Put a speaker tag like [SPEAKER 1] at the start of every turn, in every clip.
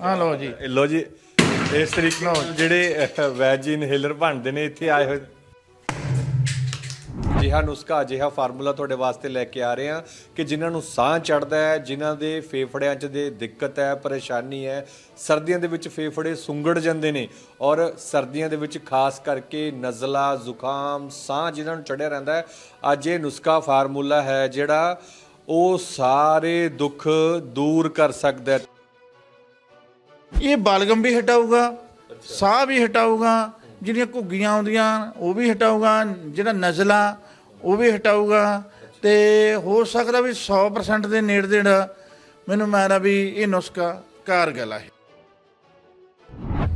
[SPEAKER 1] ਆ ਲਓ ਜੀ।
[SPEAKER 2] ਇਹ ਲੋ ਜੀ, ਇਸ ਤਰੀਕੇ ਨਾਲ ਜਿਹੜੇ ਵੈਜ ਇਨਹੇਲਰ ਬਣਦੇ ਨੇ, ਇੱਥੇ ਆਏ ਹੋਏ। ਅਜਿਹਾ ਨੁਸਖਾ, ਅਜਿਹਾ ਫਾਰਮੂਲਾ ਤੁਹਾਡੇ ਵਾਸਤੇ ਲੈ ਕੇ ਆ ਰਹੇ ਹਾਂ ਕਿ ਜਿਨ੍ਹਾਂ ਨੂੰ ਸਾਹ ਚੜਦਾ ਹੈ, ਜਿਨ੍ਹਾਂ ਦੇ ਫੇਫੜਿਆਂ 'ਚ ਦੇ ਦਿੱਕਤ ਹੈ, ਪਰੇਸ਼ਾਨੀ ਹੈ, ਸਰਦੀਆਂ ਦੇ ਵਿੱਚ ਫੇਫੜੇ ਸੁੰਗੜ ਜਾਂਦੇ ਨੇ ਔਰ ਸਰਦੀਆਂ ਦੇ ਵਿੱਚ ਖਾਸ ਕਰਕੇ ਨਜ਼ਲਾ, ਜ਼ੁਕਾਮ, ਸਾਹ ਜਿਨ੍ਹਾਂ ਨੂੰ ਚੜਿਆ ਰਹਿੰਦਾ ਹੈ, ਅੱਜ ਇਹ ਨੁਸਖਾ ਫਾਰਮੂਲਾ ਹੈ ਜਿਹੜਾ ਉਹ ਸਾਰੇ ਦੁੱਖ ਦੂਰ ਕਰ ਸਕਦਾ ਹੈ।
[SPEAKER 1] ਇਹ ਬਲਗਮ ਵੀ ਹਟਾਊਗਾ ਸਾਹ ਵੀ ਹਟਾਊਗਾ ਜਿਹੜੀਆਂ ਘੁੱਗੀਆਂ ਆਉਂਦੀਆਂ ਉਹ ਵੀ ਹਟਾਊਗਾ ਜਿਹੜਾ ਨਜ਼ਲਾ ਉਹ ਵੀ ਹਟਾਊਗਾ। ਤੇ ਹੋ ਸਕਦਾ ਵੀ 100% ਦੇ ਨੇੜੇ ਦੇੜ ਮੈਨੂੰ ਮੈਰਾ ਵੀ ਇਹ ਨੁਸਖਾ ਕਾਰਗਲ ਹੈ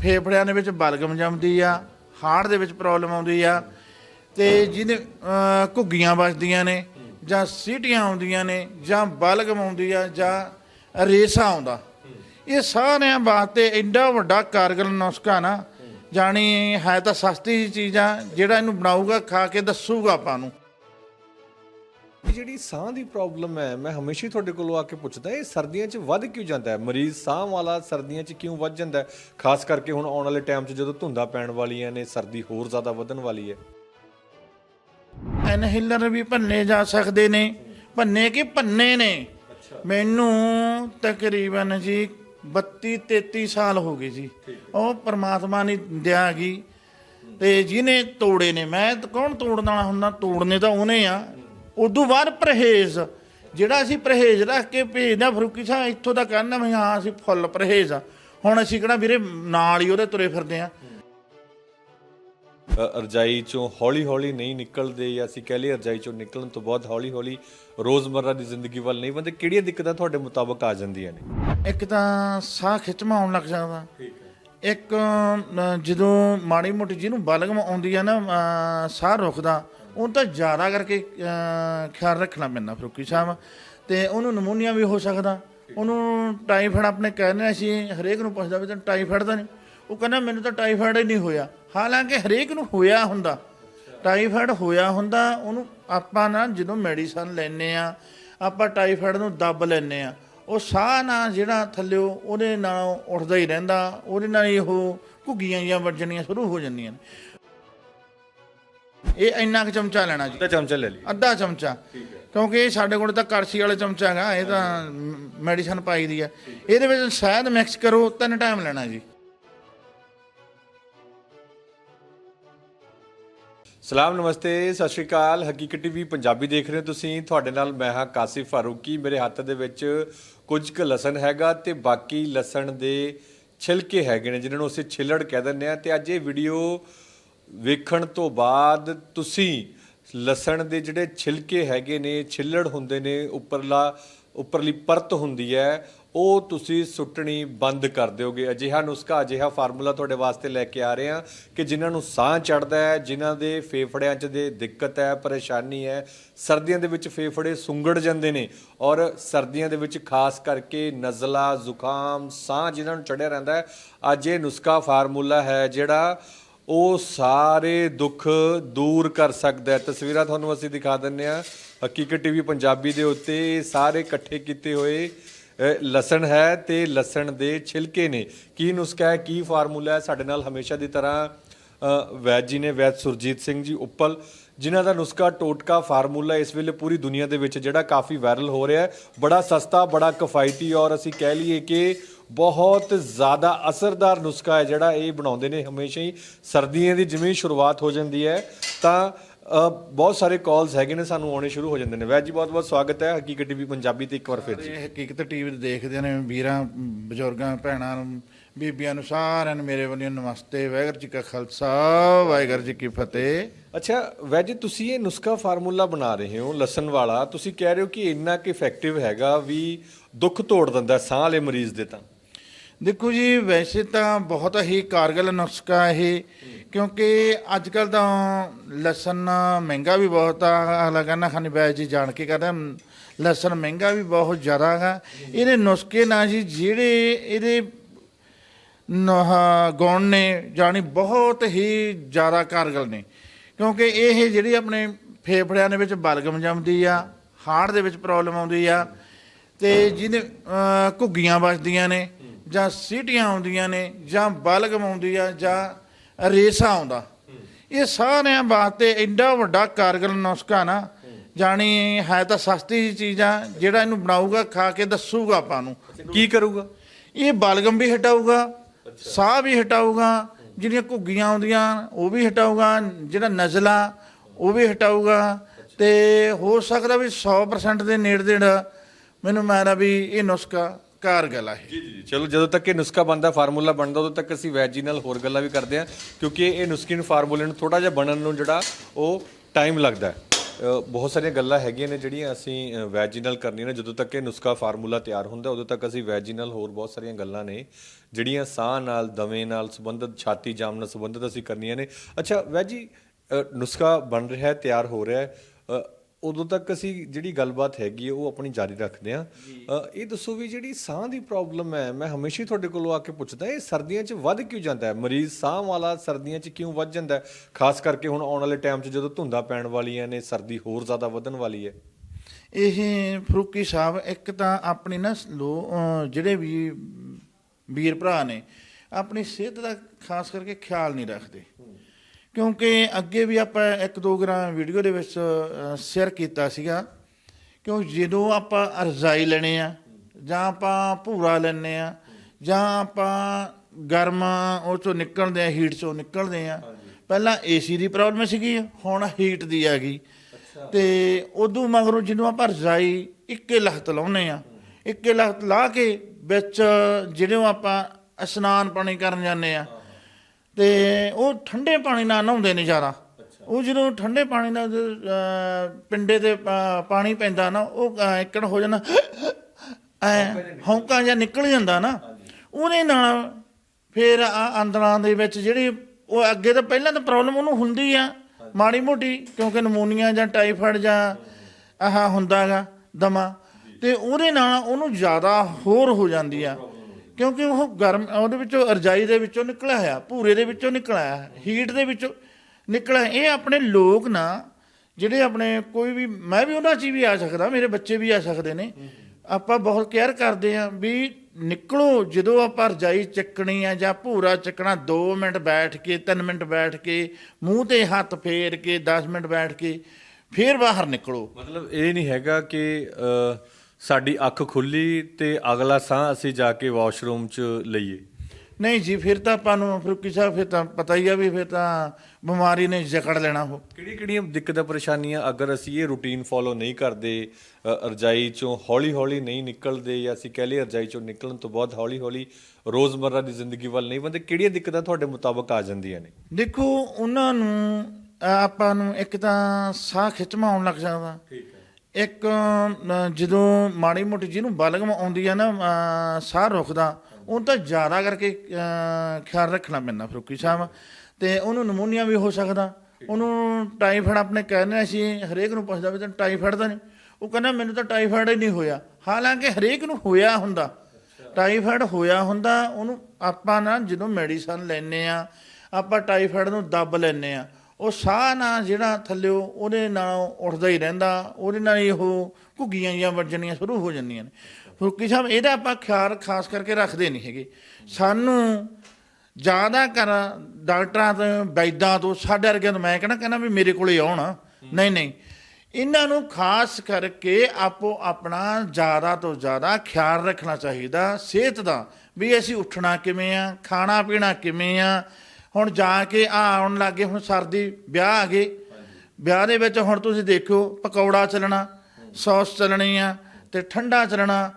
[SPEAKER 1] ਫੇਫੜਿਆਂ ਦੇ ਵਿੱਚ ਬਲਗਮ ਜੰਮਦੀ ਆ ਹਾਰਟ ਦੇ ਵਿੱਚ ਪ੍ਰੋਬਲਮ ਆਉਂਦੀ ਆ ਤੇ ਜਿਹਦੇ ਘੁੱਗੀਆਂ ਵੱਜਦੀਆਂ ਨੇ ਜਾਂ ਸੀਟੀਆਂ ਆਉਂਦੀਆਂ ਨੇ ਜਾਂ ਬਲਗਮ ਆਉਂਦੀ ਆ ਜਾਂ ਰੇਸਾ ਆਉਂਦਾ। ਇਹ ਸਾਰਿਆਂ ਵਾਸਤੇ ਐਡਾ ਵੱਡਾ ਕਾਰਗਲ ਨੁਸਖਾ ਨਾ ਜਾਣੀ ਹੈ ਤਾਂ ਸਸਤੀ ਜਿਹੀ ਚੀਜ਼ ਆ ਜਿਹੜਾ ਇਹਨੂੰ ਬਣਾਊਗਾ ਖਾ ਕੇ ਦੱਸੂਗਾ ਆਪਾਂ ਨੂੰ।
[SPEAKER 2] ਇਹ ਜਿਹੜੀ ਸਾਹ ਦੀ ਪ੍ਰੋਬਲਮ ਹੈ ਮੈਂ ਹਮੇਸ਼ਾ ਹੀ ਤੁਹਾਡੇ ਕੋਲੋਂ ਆ ਕੇ ਪੁੱਛਦਾ ਇਹ ਸਰਦੀਆਂ 'ਚ ਵੱਧ ਕਿਉਂ ਜਾਂਦਾ ਹੈ? ਮਰੀਜ਼ ਸਾਹ ਵਾਲਾ ਸਰਦੀਆਂ 'ਚ ਕਿਉਂ ਵੱਧ ਜਾਂਦਾ ਹੈ? ਖਾਸ ਕਰਕੇ ਹੁਣ ਆਉਣ ਵਾਲੇ ਟਾਈਮ 'ਚ ਜਦੋਂ ਧੁੰਦਾਂ ਪੈਣ ਵਾਲੀਆਂ ਨੇ ਸਰਦੀ ਹੋਰ ਜ਼ਿਆਦਾ ਵਧਣ ਵਾਲੀ ਹੈ।
[SPEAKER 1] ਇਨਹੇਲਰ ਵੀ ਭੰਨੇ ਜਾ ਸਕਦੇ ਨੇ। ਭੰਨੇ ਕਿ ਭੰਨੇ ਨੇ? ਮੈਨੂੰ ਤਕਰੀਬਨ ਜੀ 32 33 ਸਾਲ ਹੋ ਗਏ ਜੀ। ਉਹ ਪ੍ਰਮਾਤਮਾ ਨੇ ਦਿਆ ਗਈ ਤੇ ਜਿਹਨੇ ਤੋੜੇ ਨੇ ਮੈਂ ਤਾਂ ਕੌਣ ਤੋੜਨ ਵਾਲਾ ਹੁੰਦਾ? ਤੋੜਨੇ ਤਾਂ ਉਹਨੇ ਆ। ਉਦੋਂ ਬਾਅਦ ਪਰਹੇਜ਼ ਜਿਹੜਾ ਅਸੀਂ ਪਰਹੇਜ਼ ਰੱਖ ਕੇ ਭੇਜਦਾ ਫਰੂਕੀ ਸਾਹਿਬ ਇੱਥੋਂ ਦਾ ਕਹਿੰਦਾ ਵੀ ਹਾਂ ਅਸੀਂ ਫੁੱਲ ਪਰਹੇਜ਼ ਆ। ਹੁਣ ਅਸੀਂ ਕਿਹੜਾ ਵੀਰੇ ਨਾਲ ਹੀ ਉਹਦੇ ਤੁਰੇ ਫਿਰਦੇ ਆ।
[SPEAKER 2] ਰਜਾਈ 'ਚੋਂ ਹੌਲੀ-ਹੌਲੀ ਨਹੀਂ ਨਿਕਲਦੇ ਜਾਂ ਅਸੀਂ ਕਹਿ ਲਈਏ ਰਜਾਈ 'ਚੋਂ ਨਿਕਲਣ ਤੋਂ ਬਾਅਦ ਹੌਲੀ-ਹੌਲੀ ਰੋਜ਼ਮਰਰਾ ਦੀ ਜ਼ਿੰਦਗੀ ਵੱਲ ਨਹੀਂ ਬੰਦੇ ਕਿਹੜੀਆਂ ਦਿੱਕਤਾਂ ਤੁਹਾਡੇ ਮੁਤਾਬਕ ਆ ਜਾਂਦੀਆਂ ਨੇ?
[SPEAKER 1] ਇੱਕ ਤਾਂ ਸਾਹ ਖਿੱਚਵਾਂ ਆਉਣ ਲੱਗ ਜਾਂਦਾ। ਇੱਕ ਅ, ਜਦੋਂ ਮਾੜੀ ਮੋਟੀ ਜਿਹਨੂੰ ਬਲਗਮ ਆਉਂਦੀ ਆ ਨਾ ਸਾਹ ਰੁਕਦਾ ਉਹ ਤਾਂ ਜ਼ਿਆਦਾ ਕਰਕੇ ਖਿਆਲ ਰੱਖਣਾ ਪੈਂਦਾ ਫਰੂਕੀ ਸਾਹਿਬ। ਤੇ ਉਹਨੂੰ ਨਮੂਨੀਆ ਵੀ ਹੋ ਸਕਦਾ। ਉਹਨੂੰ ਟਾਈਫਾਇਡ ਆਪਣੇ ਕਹਿੰਦੇ ਅਸੀਂ ਹਰੇਕ ਨੂੰ ਪੁੱਛਦਾ ਵੀ ਤੈਨੂੰ ਟਾਈਫਾਇਡ ਤਾਂ ਨਹੀਂ? ਉਹ ਕਹਿੰਦਾ ਮੈਨੂੰ ਤਾਂ ਟਾਈਫਾਇਡ ਹੀ ਨਹੀਂ ਹੋਇਆ। ਹਾਲਾਂਕਿ ਹਰੇਕ ਨੂੰ ਹੋਇਆ ਹੁੰਦਾ ਟਾਈਫਾਇਡ ਹੋਇਆ ਹੁੰਦਾ ਉਹਨੂੰ ਆਪਾਂ ਨਾ ਜਦੋਂ ਮੈਡੀਸਨ ਲੈਨੇ ਆ ਆਪਾਂ ਟਾਈਫਾਇਡ ਨੂੰ ਦੱਬ ਲੈਨੇ ਆ ਉਹ ਸਾਹ ਨਾਲ ਜਿਹੜਾ ਥੱਲਿਓ ਉਹਦੇ ਨਾਲ ਉੱਠਦਾ ਹੀ ਰਹਿੰਦਾ ਉਹਦੇ ਨਾਲ ਹੀ ਉਹ ਘੁੱਗੀਆਂ ਜਾਂ ਵੱਜਣੀਆਂ ਸ਼ੁਰੂ ਹੋ ਜਾਂਦੀਆਂ ਨੇ। ਇਹ ਇੰਨਾ ਕੁ ਚਮਚਾ ਲੈਣਾ ਜੀ।
[SPEAKER 2] ਤਾਂ ਚਮਚਾ ਲੈ ਲਈ
[SPEAKER 1] ਅੱਧਾ ਚਮਚਾ। ਕਿਉਂਕਿ ਇਹ ਸਾਡੇ ਕੋਲ ਤਾਂ ਕਰਛੀ ਵਾਲਾ ਚਮਚਾ ਹੈਗਾ ਇਹ ਤਾਂ ਮੈਡੀਸਨ ਪਾਈ ਦੀ ਹੈ। ਇਹਦੇ ਵਿੱਚ ਸ਼ਹਿਦ ਮਿਕਸ ਕਰੋ ਤਿੰਨ ਟਾਈਮ ਲੈਣਾ ਜੀ।
[SPEAKER 2] ਸਲਾਮ, ਨਮਸਤੇ, ਸਤਿ ਸ਼੍ਰੀ ਅਕਾਲ। ਹਕੀਕਤ ਟੀਵੀ ਪੰਜਾਬੀ ਦੇਖ ਰਹੇ ਹੋ ਤੁਸੀਂ। ਤੁਹਾਡੇ ਨਾਲ ਮੈਂ ਹਾਂ ਕਾਸਿਫ ਫਾਰੂਕੀ। ਮੇਰੇ ਹੱਥ ਦੇ ਵਿੱਚ ਕੁਝ ਕੁ ਲਸਣ ਹੈਗਾ ਤੇ ਬਾਕੀ ਲਸਣ ਦੇ ਛਿਲਕੇ ਹੈਗੇ ਨੇ, ਜਿਨ੍ਹਾਂ ਨੂੰ ਅਸੀਂ ਛਿੱਲੜ ਕਹਿ ਦਿੰਦੇ ਆ ਤੇ ਅੱਜ ਇਹ ਵੀਡੀਓ ਵੇਖਣ ਤੋਂ ਬਾਅਦ ਤੁਸੀਂ ਲਸਣ ਦੇ ਜਿਹੜੇ ਛਿਲਕੇ ਹੈਗੇ ਨੇ, ਛਿੱਲੜ ਹੁੰਦੇ ਨੇ, ਉੱਪਰਲਾ, ਉੱਪਰਲੀ ਪਰਤ ਹੁੰਦੀ ਹੈ ਉਹ ਤੁਸੀਂ ਸੁੱਟਣੀ ਬੰਦ ਕਰ ਦਿਓਗੇ। ਅਜਿਹਾ ਨੁਸਖਾ, ਅਜਿਹਾ ਫਾਰਮੂਲਾ ਤੁਹਾਡੇ ਵਾਸਤੇ ਲੈ ਕੇ ਆ ਰਹੇ ਹਾਂ ਕਿ ਜਿਨ੍ਹਾਂ ਨੂੰ ਸਾਹ ਚੜਦਾ ਹੈ, ਜਿਨ੍ਹਾਂ ਦੇ ਫੇਫੜਿਆਂ 'ਚ ਦੇ ਦਿੱਕਤ ਹੈ, ਪਰੇਸ਼ਾਨੀ ਹੈ, ਸਰਦੀਆਂ ਦੇ ਵਿੱਚ ਫੇਫੜੇ ਸੁੰਗੜ ਜਾਂਦੇ ਨੇ ਔਰ ਸਰਦੀਆਂ ਦੇ ਵਿੱਚ ਖਾਸ ਕਰਕੇ ਨਜ਼ਲਾ, ਜ਼ੁਕਾਮ, ਸਾਹ ਜਿਨ੍ਹਾਂ ਨੂੰ ਚੜਿਆ ਰਹਿੰਦਾ ਹੈ, ਅੱਜ ਇਹ ਨੁਸਖਾ ਫਾਰਮੂਲਾ ਹੈ ਜਿਹੜਾ ਉਹ ਸਾਰੇ ਦੁੱਖ ਦੂਰ ਕਰ ਸਕਦਾ ਹੈ। ਤਸਵੀਰਾਂ ਤੁਹਾਨੂੰ ਅਸੀਂ ਦਿਖਾ ਦਿੰਨੇ ਆ ਹਕੀਕਤ ਟੀਵੀ ਪੰਜਾਬੀ ਦੇ ਉੱਤੇ ਸਾਰੇ ਇਕੱਠੇ ਕੀਤੇ ਹੋਏ ਲਸਣ ਹੈ ਤੇ ਲਸਣ ਦੇ ਛਿਲਕੇ ਨੇ। ਕੀ ਨੁਸਖਾ ਹੈ, ਕੀ ਫਾਰਮੂਲਾ ਹੈ? ਸਾਡੇ ਨਾਲ ਹਮੇਸ਼ਾ ਦੀ ਤਰ੍ਹਾਂ ਵੈਦ ਜੀ ਨੇ, ਵੈਦ ਸੁਰਜੀਤ ਸਿੰਘ ਜੀ, ਉੱਪਲ, ਜਿਨ੍ਹਾਂ ਦਾ ਨੁਸਖਾ ਟੋਟਕਾ ਫਾਰਮੂਲਾ ਇਸ ਵੇਲੇ ਪੂਰੀ ਦੁਨੀਆ ਦੇ ਵਿੱਚ ਜਿਹੜਾ ਕਾਫੀ ਵਾਇਰਲ ਹੋ ਰਿਹਾ ਹੈ। ਬੜਾ ਸਸਤਾ, ਬੜਾ ਕਿਫਾਇਤੀ ਔਰ ਅਸੀਂ ਕਹਿ ਲਈਏ ਕਿ ਬਹੁਤ ਜ਼ਿਆਦਾ ਅਸਰਦਾਰ ਨੁਸਖਾ ਹੈ ਜਿਹੜਾ ਇਹ ਬਣਾਉਂਦੇ ਨੇ। ਹਮੇਸ਼ਾ ਹੀ ਸਰਦੀਆਂ ਦੀ ਜਿਵੇਂ ਸ਼ੁਰੂਆਤ ਹੋ ਜਾਂਦੀ ਹੈ, ਤਾਂ ਬਹੁਤ ਸਾਰੇ ਕਾਲਸ ਹੈਗੇ ਨੇ ਸਾਨੂੰ ਆਉਣੇ ਸ਼ੁਰੂ ਹੋ ਜਾਂਦੇ ਨੇ। ਵੈਦ ਜੀ ਬਹੁਤ ਬਹੁਤ ਸਵਾਗਤ ਹੈ। ਹਕੀਕਤ ਟੀਵੀ ਪੰਜਾਬੀ ਤੇ ਇੱਕ ਵਾਰ ਫਿਰ ਜੀ।
[SPEAKER 1] ਇਹ ਹਕੀਕਤ ਟੀਵੀ ਦੇਖਦੇ ਨੇ ਵੀਰਾਂ ਬਜ਼ੁਰਗਾਂ ਭੈਣਾਂ ਨੂੰ ਬੀਬੀਆਂ ਨੂੰ ਸਾਰਿਆਂ ਨੂੰ ਮੇਰੇ ਵੱਲੋਂ ਨਮਸਤੇ। ਵਾਹਿਗੁਰੂ ਜੀ ਕਾ ਖਾਲਸਾ ਵਾਹਿਗੁਰੂ ਜੀ ਕੀ ਫਤਿਹ।
[SPEAKER 2] ਅੱਛਾ ਵੈਦ ਜੀ ਤੁਸੀਂ ਇਹ ਨੁਸਖਾ ਫਾਰਮੂਲਾ ਬਣਾ ਰਹੇ ਹੋ ਲਸਣ ਵਾਲਾ। ਤੁਸੀਂ ਕਹਿ ਰਹੇ ਹੋ ਕਿ ਇੰਨਾ ਕਿ ਇਫੈਕਟਿਵ ਹੈਗਾ ਵੀ ਦੁੱਖ ਤੋੜ ਦਿੰਦਾ ਸਾਹ ਵਾਲੇ ਮਰੀਜ਼ ਦੇ ਤਾਂ।
[SPEAKER 1] ਦੇਖੋ ਜੀ, ਵੈਸੇ ਤਾਂ ਬਹੁਤ ਹੀ ਕਾਰਗਲ ਨੁਸਖਾ ਇਹ, ਕਿਉਂਕਿ ਅੱਜ ਕੱਲ ਤਾਂ ਲਸਣ ਮਹਿੰਗਾ ਵੀ ਬਹੁਤ ਆ ਅਗਲਾ ਕਹਿੰਦਾ ਖਾਨੀ ਬੈਜ ਜੀ ਜਾਣ ਕੇ ਕਹਿੰਦਾ ਲਸਣ ਮਹਿੰਗਾ ਵੀ ਬਹੁਤ ਜ਼ਿਆਦਾ ਹੈਗਾ। ਇਹਦੇ ਨੁਸਖੇ ਨਾਲ ਜੀ, ਜਿਹੜੇ ਇਹਦੇ ਨਹ ਗੁਣ ਨੇ ਜਾਣੀ ਬਹੁਤ ਹੀ ਜ਼ਿਆਦਾ ਕਾਰਗਲ ਨੇ। ਕਿਉਂਕਿ ਇਹ ਜਿਹੜੀ ਆਪਣੇ ਫੇਫੜਿਆਂ ਦੇ ਵਿੱਚ ਬਲਗਮ ਜੰਮਦੀ ਆ ਹਾਰਟ ਦੇ ਵਿੱਚ ਪ੍ਰੋਬਲਮ ਆਉਂਦੀ ਆ, ਤੇ ਜਿਹਦੇ ਘੁੱਗੀਆਂ ਵੱਜਦੀਆਂ ਨੇ ਜਾਂ ਸੀਟੀਆਂ ਆਉਂਦੀਆਂ ਨੇ ਜਾਂ ਬਲਗਮ ਆਉਂਦੀ ਆ ਜਾਂ ਰੇਸਾ ਆਉਂਦਾ। ਇਹ ਸਾਰਿਆਂ ਵਾਸਤੇ ਐਡਾ ਵੱਡਾ ਕਾਰਗਰ ਨੁਸਖਾ ਨਾ ਜਾਣੀ ਹੈ ਤਾਂ ਸਸਤੀ ਜਿਹੀ ਚੀਜ਼ ਆ ਜਿਹੜਾ ਇਹਨੂੰ ਬਣਾਊਗਾ ਖਾ ਕੇ ਦੱਸੂਗਾ ਆਪਾਂ ਨੂੰ।
[SPEAKER 2] ਕੀ ਕਰੂਗਾ?
[SPEAKER 1] ਇਹ ਬਲਗਮ ਵੀ ਹਟਾਊਗਾ ਸਾਹ ਵੀ ਹਟਾਊਗਾ ਜਿਹੜੀਆਂ ਘੁੱਗੀਆਂ ਆਉਂਦੀਆਂ ਉਹ ਵੀ ਹਟਾਊਗਾ ਜਿਹੜਾ ਨਜ਼ਲਾ ਉਹ ਵੀ ਹਟਾਊਗਾ। ਤੇ ਹੋ ਸਕਦਾ ਵੀ 100% ਦੇ ਨੇੜੇ ਦੇੜ ਮੈਨੂੰ ਮਾਰਾ ਵੀ ਇਹ ਨੁਸਖਾ ਕਾਰਗਲ ਆ ਇਹ
[SPEAKER 2] ਜੀ ਜੀ। ਚਲੋ ਜਦੋਂ ਤੱਕ ਇਹ ਨੁਸਖਾ ਬਣਦਾ ਫਾਰਮੂਲਾ ਬਣਦਾ ਉਦੋਂ ਤੱਕ ਅਸੀਂ ਵੈਜ ਜੀ ਨਾਲ ਹੋਰ ਗੱਲਾਂ ਵੀ ਕਰਦੇ ਹਾਂ ਕਿਉਂਕਿ ਇਹ ਨੁਸਖੇ ਨੂੰ ਫਾਰਮੂਲੇ ਨੂੰ ਥੋੜਾ ਜਿਹਾ ਬਣਨ ਨੂੰ ਜਿਹੜਾ ਉਹ ਟਾਈਮ ਲੱਗਦਾ ਹੈ। ਅ, ਬਹੁਤ ਸਾਰੀਆਂ ਗੱਲਾਂ ਹੈਗੀਆਂ ਨੇ ਜਿਹੜੀਆਂ ਅਸੀਂ ਵੈਜ ਜੀ ਨਾਲ ਕਰਨੀਆਂ ਨੇ। ਜਦੋਂ ਤੱਕ ਇਹ ਨੁਸਖਾ ਫਾਰਮੂਲਾ ਤਿਆਰ ਹੁੰਦਾ ਉਦੋਂ ਤੱਕ ਅਸੀਂ ਵੈਜ ਜੀ ਨਾਲ ਹੋਰ ਬਹੁਤ ਸਾਰੀਆਂ ਗੱਲਾਂ ਨੇ ਜਿਹੜੀਆਂ ਸਾਹ ਨਾਲ ਦਮੇ ਨਾਲ ਸੰਬੰਧਿਤ ਛਾਤੀ ਜਾਮ ਨਾਲ ਸੰਬੰਧਿਤ ਅਸੀਂ ਕਰਨੀਆਂ ਨੇ। ਅੱਛਾ ਵੈਜੀ ਅ, ਨੁਸਖਾ ਬਣ ਰਿਹਾ ਹੈ ਤਿਆਰ ਹੋ ਰਿਹਾ ਹੈ। ਅ, ਉਦੋਂ ਤੱਕ ਅਸੀਂ ਜਿਹੜੀ ਗੱਲਬਾਤ ਹੈਗੀ ਹੈ ਉਹ ਆਪਣੀ ਜਾਰੀ ਰੱਖਦੇ ਹਾਂ। ਅ, ਇਹ ਦੱਸੋ ਵੀ ਜਿਹੜੀ ਸਾਹ ਦੀ ਪ੍ਰੋਬਲਮ ਹੈ ਮੈਂ ਹਮੇਸ਼ਾ ਹੀ ਤੁਹਾਡੇ ਕੋਲੋਂ ਆ ਕੇ ਪੁੱਛਦਾ ਇਹ ਸਰਦੀਆਂ 'ਚ ਵੱਧ ਕਿਉਂ ਜਾਂਦਾ ਹੈ? ਮਰੀਜ਼ ਸਾਹ ਵਾਲਾ ਸਰਦੀਆਂ 'ਚ ਕਿਉਂ ਵੱਧ ਜਾਂਦਾ ਹੈ? ਖਾਸ ਕਰਕੇ ਹੁਣ ਆਉਣ ਵਾਲੇ ਟਾਈਮ 'ਚ ਜਦੋਂ ਧੁੰਦਾਂ ਪੈਣ ਵਾਲੀਆਂ ਨੇ ਸਰਦੀ ਹੋਰ ਜ਼ਿਆਦਾ ਵਧਣ ਵਾਲੀ ਹੈ।
[SPEAKER 1] ਇਹ ਫਰੂਕੀ ਸਾਹਿਬ ਇੱਕ ਤਾਂ ਆਪਣੀ ਨਾ ਲੋ ਜਿਹੜੇ ਵੀ ਵੀਰ ਭਰਾ ਨੇ ਆਪਣੀ ਸਿਹਤ ਦਾ ਖਾਸ ਕਰਕੇ ਖਿਆਲ ਨਹੀਂ ਰੱਖਦੇ। ਕਿਉਂਕਿ ਅੱਗੇ ਵੀ ਆਪਾਂ ਇੱਕ ਦੋ ਗ੍ਰਾਮ ਵੀਡੀਓ ਦੇ ਵਿੱਚ ਸ਼ੇਅਰ ਕੀਤਾ ਸੀਗਾ ਕਿਉਂ ਜਦੋਂ ਆਪਾਂ ਰਜ਼ਾਈ ਲੈਣੇ ਆ ਜਾਂ ਆਪਾਂ ਭੂਰਾ ਲੈਣੇ ਆ ਜਾਂ ਆਪਾਂ ਗਰਮ ਉਹ ਚੋਂ ਨਿਕਲਦੇ ਆ ਹੀਟ ਚੋਂ ਨਿਕਲਦੇ ਆ ਪਹਿਲਾਂ ਏਸੀ ਦੀ ਪ੍ਰੋਬਲਮ ਸੀਗੀ ਹੁਣ ਹੀਟ ਦੀ ਆ ਗਈ। ਤੇ ਉਦੋਂ ਮਗਰੋਂ ਜਦੋਂ ਆਪਾਂ ਰਜ਼ਾਈ ਇੱਕੇ ਲਖਤ ਲਾਉਨੇ ਆ ਇੱਕੇ ਲਖਤ ਲਾ ਕੇ ਵਿੱਚ ਜਿਹੜੇ ਆਪਾਂ ਇਸ਼ਨਾਨ ਪਾਣੀ ਕਰਨ ਜਾਂਦੇ ਆ ਤੇ ਉਹ ਠੰਡੇ ਪਾਣੀ ਨਾਲ ਨਹਾਉਂਦੇ ਨੇ ਜ਼ਿਆਦਾ। ਉਹ ਜਦੋਂ ਠੰਡੇ ਪਾਣੀ ਨਾਲ ਪਿੰਡੇ ਤੇ ਪਾਣੀ ਪੈਂਦਾ ਨਾ ਉਹ ਇੱਕਣ ਹੋ ਜਾਂਦਾ ਐ ਹੌਂਕਾ ਜਾਂ ਨਿਕਲ ਜਾਂਦਾ ਨਾ। ਉਹਦੇ ਨਾਲ ਫਿਰ ਆ ਅੰਦਰਾਂ ਦੇ ਵਿੱਚ ਜਿਹੜੀ ਉਹ ਅੱਗੇ ਤਾਂ ਪਹਿਲਾਂ ਤਾਂ ਪ੍ਰੋਬਲਮ ਉਹਨੂੰ ਹੁੰਦੀ ਆ ਮਾੜੀ ਮੋਟੀ ਕਿਉਂਕਿ ਨਮੂਨੀਆ ਜਾਂ ਟਾਈਫਾਇਡ ਜਾਂ ਆਹ ਹੁੰਦਾਗਾ ਦਮਾ। ਤੇ ਉਹਦੇ ਨਾਲ ਉਹਨੂੰ ਜ਼ਿਆਦਾ ਹੋਰ ਹੋ ਜਾਂਦੀ ਆ। ਕਿਉਂਕਿ ਉਹ ਗਰਮ, ਉਹਦੇ ਵਿੱਚੋਂ ਰਜਾਈ ਦੇ ਵਿੱਚੋਂ ਨਿਕਲਿਆ ਹੋਇਆ, ਭੂਰੇ ਦੇ ਵਿੱਚੋਂ ਨਿਕਲਿਆ ਹੀਟ ਦੇ ਵਿੱਚੋਂ ਨਿਕਲਿਆ ਇਹ ਆਪਣੇ ਲੋਕ ਨਾ, ਜਿਹੜੇ ਆਪਣੇ ਕੋਈ ਵੀ, ਮੈਂ ਵੀ ਉਹਨਾਂ 'ਚ ਵੀ ਆ ਸਕਦਾ, ਮੇਰੇ ਬੱਚੇ ਵੀ ਆ ਸਕਦੇ ਨੇ। ਆਪਾਂ ਬਹੁਤ ਕੇਅਰ ਕਰਦੇ ਆ ਵੀ ਨਿਕਲੋ, ਜਦੋਂ ਆਪਾਂ ਰਜਾਈ ਚੱਕਣੀ ਆ ਜਾਂ ਭੂਰਾ ਚੱਕਣਾ 2 ਮਿੰਟ ਬੈਠ ਕੇ 3 ਮਿੰਟ ਬੈਠ ਕੇ, ਮੂੰਹ ਤੇ ਹੱਥ ਫੇਰ ਕੇ 10 ਮਿੰਟ ਬੈਠ ਕੇ, ਫੇਰ ਬਾਹਰ ਨਿਕਲੋ।
[SPEAKER 2] ਮਤਲਬ ਇਹ ਨਹੀਂ ਹੈਗਾ ਕਿ ਸਾਡੀ ਅੱਖ ਖੁੱਲੀ ਤੇ ਅਗਲਾ ਸਾਹ ਅਸੀਂ ਜਾ ਕੇ ਵਾਸ਼ਰੂਮ 'ਚ ਲਈਏ।
[SPEAKER 1] ਨਹੀਂ ਜੀ ਫਿਰ ਤਾਂ ਆਪਾਂ ਨੂੰ ਫਰੂਕੀ ਸਾਹਿਬ ਫਿਰ ਤਾਂ ਪਤਾ ਹੀ ਆ ਵੀ ਫਿਰ ਤਾਂ ਬਿਮਾਰੀ ਨੇ ਜਕੜ ਲੈਣਾ ਉਹ।
[SPEAKER 2] ਕਿਹੜੀ ਕਿਹੜੀਆਂ ਦਿੱਕਤਾਂ ਪਰੇਸ਼ਾਨੀਆਂ ਅਗਰ ਅਸੀਂ ਇਹ ਰੂਟੀਨ ਫੋਲੋ ਨਹੀਂ ਕਰਦੇ ਰਜਾਈ ਚੋਂ ਹੌਲੀ ਹੌਲੀ ਨਹੀਂ ਨਿਕਲਦੇ ਜਾਂ ਅਸੀਂ ਕਹਿ ਲਈਏ ਰਜਾਈ ਚੋਂ ਨਿਕਲਣ ਤੋਂ ਬਾਅਦ ਹੌਲੀ ਹੌਲੀ ਰੋਜ਼ਮਰਰਾ ਦੀ ਜ਼ਿੰਦਗੀ ਵੱਲ ਨਹੀਂ ਬੰਦੇ ਕਿਹੜੀਆਂ ਦਿੱਕਤਾਂ ਤੁਹਾਡੇ ਮੁਤਾਬਕ ਆ ਜਾਂਦੀਆਂ ਨੇ?
[SPEAKER 1] ਦੇਖੋ ਉਹਨਾਂ ਨੂੰ ਆਪਾਂ ਨੂੰ ਇੱਕ ਤਾਂ ਸਾਹ ਖਿੱਚਵਾਂ ਆਉਣ ਲੱਗ ਜਾਂਦਾ।
[SPEAKER 2] ਠੀਕ।
[SPEAKER 1] ਇੱਕ ਜਦੋਂ ਮਾੜੀ ਮੋਟੀ ਜਿਹਨੂੰ ਬਲਗਮ ਆਉਂਦੀ ਆ ਨਾ ਅਹ, ਸਾਹ ਰੁਕਦਾ ਉਹ ਤਾਂ ਜ਼ਿਆਦਾ ਕਰਕੇ ਖਿਆਲ ਰੱਖਣਾ ਪੈਂਦਾ ਫਰੂਕੀ ਸਾਹਿਬ। ਤੇ ਉਹਨੂੰ ਨਮੂਨੀਆ ਵੀ ਹੋ ਸਕਦਾ। ਉਹਨੂੰ ਟਾਈਫਾਇਡ ਆਪਣੇ ਕਹਿੰਦੇ ਸੀ ਹਰੇਕ ਨੂੰ ਪੁੱਛਦਾ ਵੀ ਤੈਨੂੰ ਟਾਈਫਾਇਡ ਤਾਂ ਨਹੀਂ? ਉਹ ਕਹਿੰਦਾ ਮੈਨੂੰ ਤਾਂ ਟਾਈਫਾਇਡ ਹੀ ਨਹੀਂ ਹੋਇਆ। ਹਾਲਾਂਕਿ ਹਰੇਕ ਨੂੰ ਹੋਇਆ ਹੁੰਦਾ। ਟਾਈਫਾਇਡ ਹੋਇਆ ਹੁੰਦਾ ਉਹਨੂੰ ਆਪਾਂ ਨਾ ਜਦੋਂ ਮੈਡੀਸਨ ਲੈਨੇ ਆ ਆਪਾਂ ਟਾਈਫਾਇਡ ਨੂੰ ਦੱਬ ਲੈਨੇ ਆ। ਉਹ ਸਾਹ ਨਾ ਜਿਹੜਾ ਥੱਲਿਓ ਉਹਦੇ ਨਾਲ ਉੱਠਦਾ ਹੀ ਰਹਿੰਦਾ, ਉਹਦੇ ਨਾਲ ਹੀ ਉਹ ਘੁੱਗੀਆਂ ਜਾਂ ਵੱਜਣੀਆਂ ਸ਼ੁਰੂ ਹੋ ਜਾਂਦੀਆਂ ਨੇ। ਫਰੂਕੀ ਸਾਹਿਬ, ਇਹਦਾ ਆਪਾਂ ਖਿਆਲ ਖਾਸ ਕਰਕੇ ਰੱਖਦੇ ਨਹੀਂ ਹੈਗੇ। ਸਾਨੂੰ ਜ਼ਿਆਦਾ ਕਰ ਡਾਕਟਰਾਂ ਤੋਂ, ਵੈਦਾਂ ਤੋਂ, ਸਾਡੇ ਵਰਗਿਆਂ ਤੋਂ ਮੈਂ ਕਹਿੰਦਾ ਕਹਿੰਦਾ ਵੀ ਮੇਰੇ ਕੋਲੇ ਆਉਣ। ਨਹੀਂ ਨਹੀਂ। ਇਹਨਾਂ ਨੂੰ ਖਾਸ ਕਰਕੇ ਆਪੋ ਆਪਣਾ ਜ਼ਿਆਦਾ ਤੋਂ ਜ਼ਿਆਦਾ ਖਿਆਲ ਰੱਖਣਾ ਚਾਹੀਦਾ, ਸਿਹਤ ਦਾ। ਵੀ ਅਸੀਂ ਉੱਠਣਾ ਕਿਵੇਂ ਆ, ਖਾਣਾ ਪੀਣਾ ਕਿਵੇਂ ਆ ਹੁਣ ਜਾ ਕੇ ਆ ਆਉਣ ਲੱਗੇ, ਹੁਣ ਸਰਦੀ ਵਿਆਹ ਆ ਗਏ। ਵਿਆਹ ਦੇ ਵਿੱਚ ਹੁਣ ਤੁਸੀਂ ਦੇਖੋ ਪਕੌੜਾ ਚੱਲਣਾ, ਸੌਸ ਚੱਲਣੀ ਆ ਤੇ ਠੰਡਾ ਚੱਲਣਾ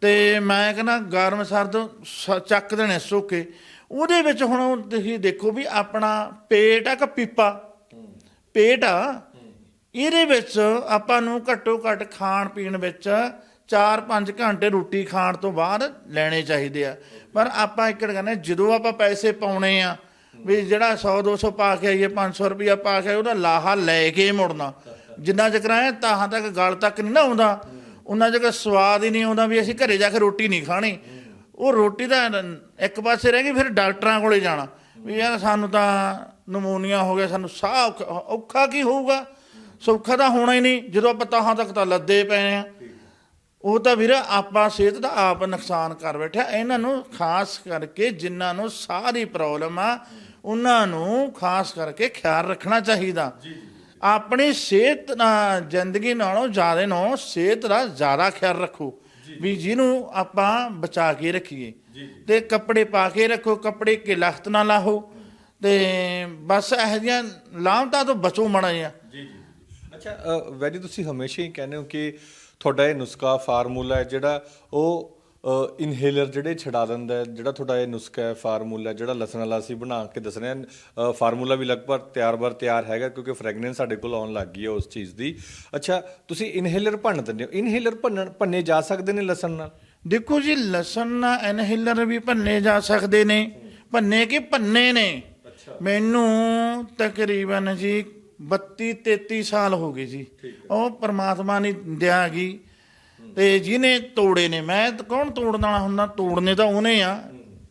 [SPEAKER 1] ਤੇ ਮੈਂ ਕਹਿੰਦਾ ਗਰਮ ਸਰਦ ਸ- ਚੱਕ ਦੇਣੇ ਸੁੱਕੇ। ਉਹਦੇ ਵਿੱਚ ਹੁਣ ਤੁਸੀਂ ਦੇਖੋ ਵੀ ਆਪਣਾ ਪੇਟ ਆ ਕਿ ਪੀਪਾ? ਪੇਟ ਆ। ਇਹਦੇ ਵਿੱਚ ਆਪਾਂ ਨੂੰ ਘੱਟੋ ਘੱਟ ਖਾਣ ਪੀਣ ਵਿੱਚ 4-5 ਘੰਟੇ ਰੋਟੀ ਖਾਣ ਤੋਂ ਬਾਅਦ ਲੈਣੇ ਚਾਹੀਦੇ ਆ। ਪਰ ਆਪਾਂ ਇੱਕ ਕਹਿੰਦੇ ਜਦੋਂ ਆਪਾਂ ਪੈਸੇ ਪਾਉਣੇ ਆ ਵੀ ਜਿਹੜਾ 100 200 ਪਾ ਕੇ ਆਈਏ 500 ਰੁਪਇਆ ਪਾ ਕੇ ਆਈਏ, ਉਹਦਾ ਲਾਹਾ ਲੈ ਕੇ ਮੁੜਨਾ। ਜਿੰਨਾ ਚਿਰ ਆਏ ਤਾਹਾਂ ਤੱਕ ਗਲ ਤੱਕ ਨਹੀਂ ਨਾ ਆਉਂਦਾ। ਉਹਨਾਂ ਚਿਰ ਸਵਾਦ ਹੀ ਨਹੀਂ ਆਉਂਦਾ ਵੀ ਅਸੀਂ ਘਰੇ ਜਾ ਕੇ ਰੋਟੀ ਨਹੀਂ ਖਾਣੀ। ਉਹ ਰੋਟੀ ਤਾਂ ਇੱਕ ਪਾਸੇ ਰਹਿ ਗਈ ਫਿਰ ਡਾਕਟਰਾਂ ਕੋਲੇ ਜਾਣਾ। ਵੀ ਯਾਰ ਸਾਨੂੰ ਤਾਂ ਨਮੂਨੀਆ ਹੋ ਗਿਆ ਸਾਨੂੰ ਸਾਹ ਔਖਾ- ਔਖਾ ਕੀ ਹੋਊਗਾ? ਸੌਖਾ ਤਾਂ ਹੋਣਾ ਹੀ ਨਹੀਂ। ਜਦੋਂ ਆਪਾਂ ਤਾਹਾਂ ਤੱਕ ਤਾਂ ਲੱਦੇ ਪਏ ਆ ਉਹ ਤਾਂ ਵੀਰ ਆਪਾਂ ਸਿਹਤ ਦਾ ਆਪ ਨੁਕਸਾਨ ਕਰ ਬੈਠਾ ਇਹਨਾਂ ਨੂੰ ਖਾਸ ਕਰਕੇ ਜਿਨ੍ਹਾਂ ਨੂੰ ਦੀ ਪ੍ਰੋਬਲਮ ਆ ਉਹਨਾਂ ਨੂੰ ਖਾਸ ਕਰਕੇ ਖਿਆਲ ਰੱਖਣਾ ਚਾਹੀਦਾ। ਆਪਣੀ ਸਿਹਤ ਨਾਲ ਜ਼ਿੰਦਗੀ ਨਾਲੋਂ ਜ਼ਿਆਦਾ ਨੂੰ ਸਿਹਤ ਦਾ ਜ਼ਿਆਦਾ ਖਿਆਲ ਰੱਖੋ। ਵੀ ਜਿਹਨੂੰ ਆਪਾਂ ਬਚਾ ਕੇ ਰੱਖੀਏ। ਤੇ ਕੱਪੜੇ ਪਾ ਕੇ ਰੱਖੋ ਕੱਪੜੇ ਕਿ ਲਖਤ ਨਾ ਲਾਹੋ। ਤੇ ਬਸ ਇਹੋ ਜਿਹੀਆਂ ਲਾਮਤਾਂ ਤੋਂ ਬਚੋ ਜਿਹਾ।
[SPEAKER 2] ਜੀ ਜੀ। ਅੱਛਾ ਵੈਜੀ ਤੁਸੀਂ ਹਮੇਸ਼ਾ ਹੀ ਕਹਿੰਦੇ ਹੋ ਕਿ ਤੁਹਾਡਾ ਇਹ ਨੁਸਖਾ ਫਾਰਮੂਲਾ ਹੈ ਜਿਹੜਾ ਉਹ ਇਨਹੇਲਰ ਜਿਹੜੇ ਛਡਾ ਦਿੰਦਾ ਹੈ ਜਿਹੜਾ ਤੁਹਾਡਾ ਇਹ ਨੁਸਖਾ ਹੈ ਫਾਰਮੂਲਾ ਜਿਹੜਾ ਲਸਣ ਵਾਲਾ ਅਸੀਂ ਬਣਾ ਕੇ ਦੱਸ ਰਹੇ ਹਾਂ ਫਾਰਮੂਲਾ ਵੀ ਲਗਭਗ ਤਿਆਰ ਬਰ ਤਿਆਰ ਹੈਗਾ ਕਿਉਂਕਿ ਫ੍ਰੈਗਨੈਂਸ ਸਾਡੇ ਕੋਲ ਆਉਣ ਲੱਗ ਗਈ ਹੈ ਉਸ ਚੀਜ਼ ਦੀ। ਅੱਛਾ ਤੁਸੀਂ ਇਨਹੇਲਰ ਭੰਨ ਦਿੰਦੇ ਹੋ। ਇਨਹੇਲਰ ਭੰਨਣ ਭੰਨੇ ਜਾ ਸਕਦੇ ਨੇ ਲਸਣ ਨਾਲ?
[SPEAKER 1] ਦੇਖੋ ਜੀ ਲਸਣ ਨਾਲ ਇਨਹੇਲਰ ਵੀ ਭੰਨੇ ਜਾ ਸਕਦੇ ਨੇ। ਭੰਨੇ ਕਿ ਭੰਨੇ ਨੇ? ਮੈਨੂੰ ਤਕਰੀਬਨ ਜੀ 32 33 ਸਾਲ ਹੋ ਗਏ ਜੀ। ਉਹ ਪ੍ਰਮਾਤਮਾ ਨੇ ਦਿਆ ਗਈ ਤੇ ਜਿਹਨੇ ਤੋੜੇ ਨੇ ਮੈਂ ਕੌਣ ਤੋੜਨ ਵਾਲਾ ਹੁੰਦਾ? ਤੋੜਨੇ ਤਾਂ ਉਹਨੇ ਆ।